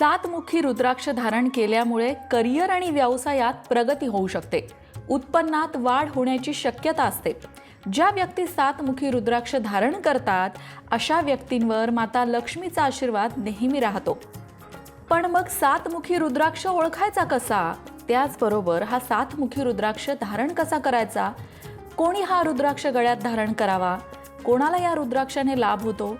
सातमुखी रुद्राक्ष धारण केल्यामुळे करिअर आणि व्यवसायात प्रगती होऊ शकते. उत्पन्नात वाढ होण्याची शक्यता असते. ज्या व्यक्ती सातमुखी रुद्राक्ष धारण करतात अशा व्यक्तींवर माता लक्ष्मीचा आशीर्वाद नेहमी राहतो. पण मग सातमुखी रुद्राक्ष ओळखायचा कसा? त्याचबरोबर हा सातमुखी रुद्राक्ष धारण कसा करायचा? कोणी हा रुद्राक्ष गळ्यात धारण करावा? कोणाला या रुद्राक्षाने लाभ होतो?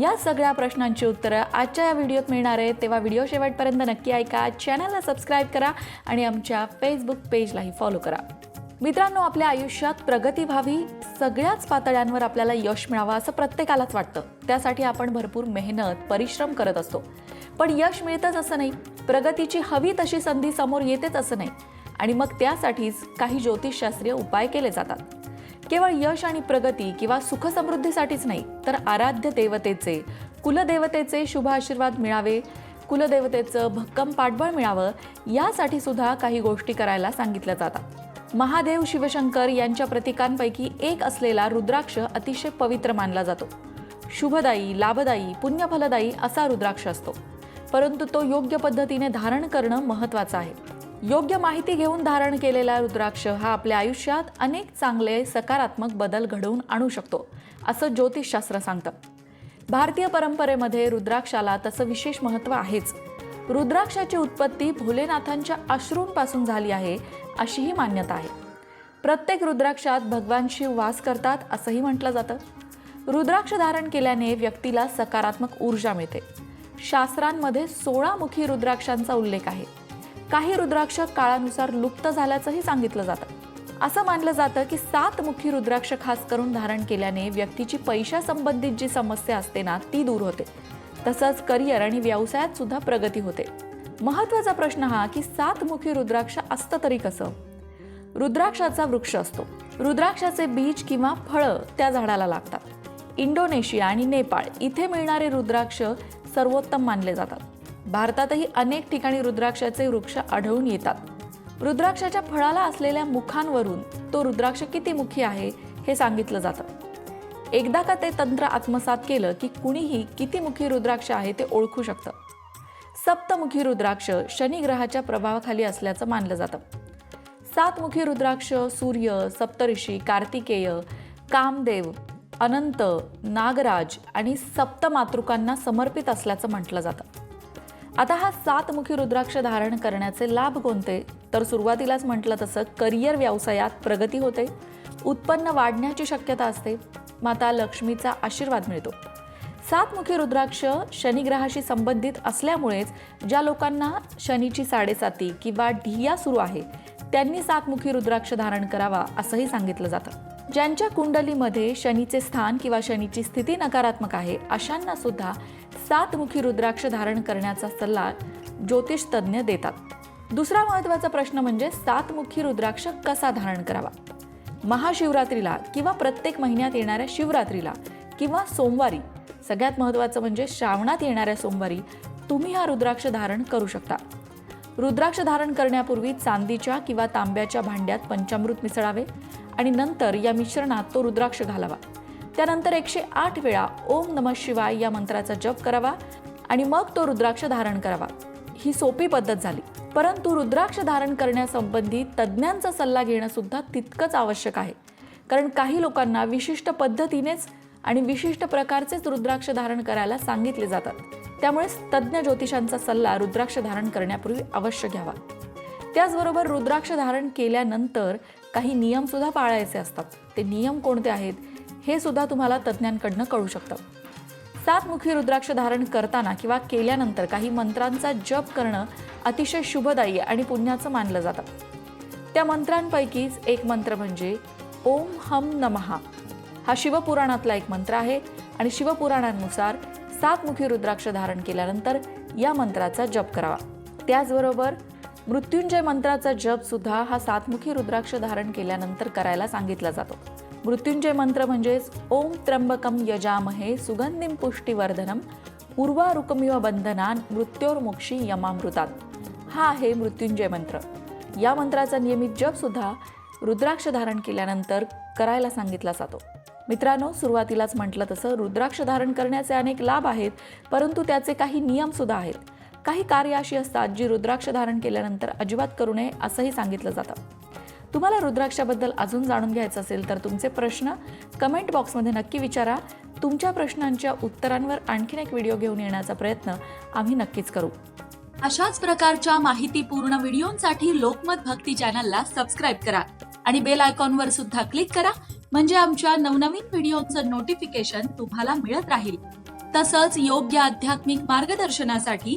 या सगळ्या प्रश्नांची उत्तरं आजच्या या व्हिडिओत मिळणार आहेत. तेव्हा व्हिडिओ शेवटपर्यंत नक्की ऐका. चॅनलला सबस्क्राईब करा आणि आमच्या फेसबुक पेजलाही फॉलो करा. मित्रांनो आपल्या आयुष्यात प्रगती व्हावी सगळ्याच पातळ्यांवर आपल्याला यश मिळावं असं प्रत्येकालाच वाटतं. त्यासाठी आपण भरपूर मेहनत परिश्रम करत असतो. पण यश मिळतच असं नाही. प्रगतीची हवी तशी संधी समोर येतेच असं नाही. आणि मग त्यासाठीच काही ज्योतिषशास्त्रीय उपाय केले जातात. केवळ यश आणि प्रगती किंवा सुखसमृद्धीसाठीच नाही तर आराध्य देवतेचे कुलदेवतेचे शुभ आशीर्वाद मिळावे कुलदेवतेचं भक्कम पाठबळ मिळावं यासाठी सुद्धा काही गोष्टी करायला सांगितल्या जातात. महादेव शिवशंकर यांच्या प्रतीकांपैकी एक असलेला रुद्राक्ष अतिशय पवित्र मानला जातो. शुभदायी लाभदायी पुण्यफलदायी असा रुद्राक्ष असतो. परंतु तो योग्य पद्धतीने धारण करणं महत्त्वाचं आहे. योग्य माहिती घेऊन धारण केलेला रुद्राक्ष हा आपल्या आयुष्यात अनेक चांगले सकारात्मक बदल घडवून आणू शकतो असं ज्योतिषशास्त्र सांगतं. भारतीय परंपरेमध्ये रुद्राक्षाला तसं विशेष महत्त्व आहेच. रुद्राक्षाची उत्पत्ती भोलेनाथांच्या अश्रूंपासून झाली आहे अशीही मान्यता आहे. प्रत्येक रुद्राक्षात भगवान शिव वास करतात असंही म्हटलं जातं. रुद्राक्ष धारण केल्याने व्यक्तीला सकारात्मक ऊर्जा मिळते. शास्त्रांमध्ये सोळामुखी रुद्राक्षांचा उल्लेख आहे. काही रुद्राक्ष काळानुसार लुप्त झाल्याचंही सांगितलं जातं. असं मानलं जातं की सात मुखी रुद्राक्ष खास करून धारण केल्याने व्यक्तीची पैशासंबंधित जी समस्या असते ना ती दूर होते. तसंच करिअर आणि व्यवसायात सुद्धा प्रगती होते. महत्त्वाचा प्रश्न हा की सात मुखी रुद्राक्ष असतं तरी कसं? रुद्राक्षाचा वृक्ष असतो. रुद्राक्षाचे बीज किंवा फळं त्या झाडाला लागतात. इंडोनेशिया आणि नेपाळ इथे मिळणारे रुद्राक्ष सर्वोत्तम मानले जातात. भारतातही अनेक ठिकाणी रुद्राक्षाचे वृक्ष आढळून येतात. रुद्राक्षाच्या फळाला असलेल्या मुखांवरून तो रुद्राक्ष किती मुखी आहे हे सांगितलं जातं. एकदा का ते तंत्र आत्मसात केलं की कुणीही किती मुखी रुद्राक्ष आहे ते ओळखू शकतं. सप्तमुखी रुद्राक्ष शनी ग्रहाच्या प्रभावाखाली असल्याचं मानलं जातं. सातमुखी रुद्राक्ष सूर्य सप्तऋषी कार्तिकेय कामदेव अनंत नागराज आणि सप्तमातृकांना समर्पित असल्याचं म्हटलं जातं. आता हा सातमुखी रुद्राक्ष धारण करण्याचे लाभ कोणते? तर सुरुवातीलाच म्हटलं तसं करिअर व्यवसायात प्रगती होते. उत्पन्न वाढण्याची शक्यता असते. माता लक्ष्मीचा आशीर्वाद मिळतो. सातमुखी रुद्राक्ष शनिग्रहाशी संबंधित असल्यामुळेच ज्या लोकांना शनीची साडेसाती किंवा ढिया सुरू आहे त्यांनी सातमुखी रुद्राक्ष धारण करावा असंही सांगितलं जातं. ज्यांच्या कुंडलीमध्ये शनीचे स्थान किंवा शनीची स्थिती नकारात्मक आहे अशांना सुद्धा सातमुखी रुद्राक्ष धारण करण्याचा सल्ला ज्योतिष तज्ज्ञ देतात. दुसरा महत्त्वाचा प्रश्न म्हणजे सातमुखी रुद्राक्ष कसा धारण करावा? महाशिवरात्रीला किंवा प्रत्येक महिन्यात येणाऱ्या शिवरात्रीला किंवा सोमवारी सगळ्यात महत्त्वाचं म्हणजे श्रावणात येणाऱ्या सोमवारी तुम्ही हा रुद्राक्ष धारण करू शकता. रुद्राक्ष धारण करण्यापूर्वी चांदीच्या किंवा तांब्याच्या भांड्यात पंचामृत मिसळावे आणि नंतर या मिश्रणात तो रुद्राक्ष घालावा. त्यानंतर एकशे आठ वेळा ओम नम शिवाय या मंत्राचा जप करावा आणि मग तो रुद्राक्ष धारण करावा. ही सोपी पद्धत झाली. परंतु रुद्राक्ष धारण करण्यासंबंधी तज्ज्ञांचा सल्ला घेणं सुद्धा तितकंच आवश्यक आहे. कारण काही लोकांना विशिष्ट पद्धतीनेच आणि विशिष्ट प्रकारचेच रुद्राक्ष धारण करायला सांगितले जातात. त्यामुळेच तज्ज्ञ ज्योतिषांचा सल्ला रुद्राक्ष धारण करण्यापूर्वी अवश्य घ्यावा. त्याचबरोबर रुद्राक्ष धारण केल्यानंतर काही नियमसुद्धा पाळायचे असतात. ते नियम कोणते आहेत? हे सुद्धा तुम्हाला तज्ज्ञांकडनं कळू शकतं. सातमुखी रुद्राक्ष धारण करताना किंवा केल्यानंतर काही मंत्रांचा जप करणं अतिशय शुभदायी आणि पुण्याचं मानलं जातं. त्या मंत्रांपैकीच एक मंत्र म्हणजे ओम हम नमहा हा शिवपुराणातला एक मंत्र आहे आणि शिवपुराणानुसार सातमुखी रुद्राक्ष धारण केल्यानंतर या मंत्राचा जप करावा. त्याचबरोबर मृत्युंजय मंत्राचा जप सुद्धा हा सातमुखी रुद्राक्ष धारण केल्यानंतर करायला सांगितला जातो. मृत्युंजय मंत्र म्हणजेच ओम त्र्यंबकम यजामहे सुगंधिम पुष्टीवर्धनम पूर्वारुकमिव बंधनान मृत्योर्मोक्षी यमामृतात. हा आहे मृत्युंजय मंत्र. या मंत्राचा नियमित जप सुद्धा रुद्राक्ष धारण केल्यानंतर करायला सांगितला जातो. मित्रांनो सुरुवातीलाच म्हटलं तसं रुद्राक्ष धारण करण्याचे अनेक लाभ आहेत परंतु त्याचे काही नियम सुद्धा आहेत. काही कार्य अशी असतात जी रुद्राक्ष धारण केल्यानंतर अजिबात करू नये असंही सांगितलं जातं. तुम्हाला रुद्राक्षाबद्दल अजून जाणून घ्यायचं असेल तर तुमचे प्रश्न कमेंट बॉक्समध्ये नक्की विचारा. तुमच्या प्रश्नांच्या उत्तरांवर आणखीन एक व्हिडिओ घेऊन येण्याचा प्रयत्न आम्ही नक्कीच करू. अशाच प्रकारच्या माहितीपूर्ण व्हिडिओंसाठी लोकमत भक्ती चॅनलला सबस्क्राईब करा आणि बेल आयकॉनवर सुद्धा क्लिक करा. म्हणजे आमच्या नवनवीन व्हिडिओचं नोटिफिकेशन तुम्हाला मिळत राहील. तसंच योग्य आध्यात्मिक मार्गदर्शनासाठी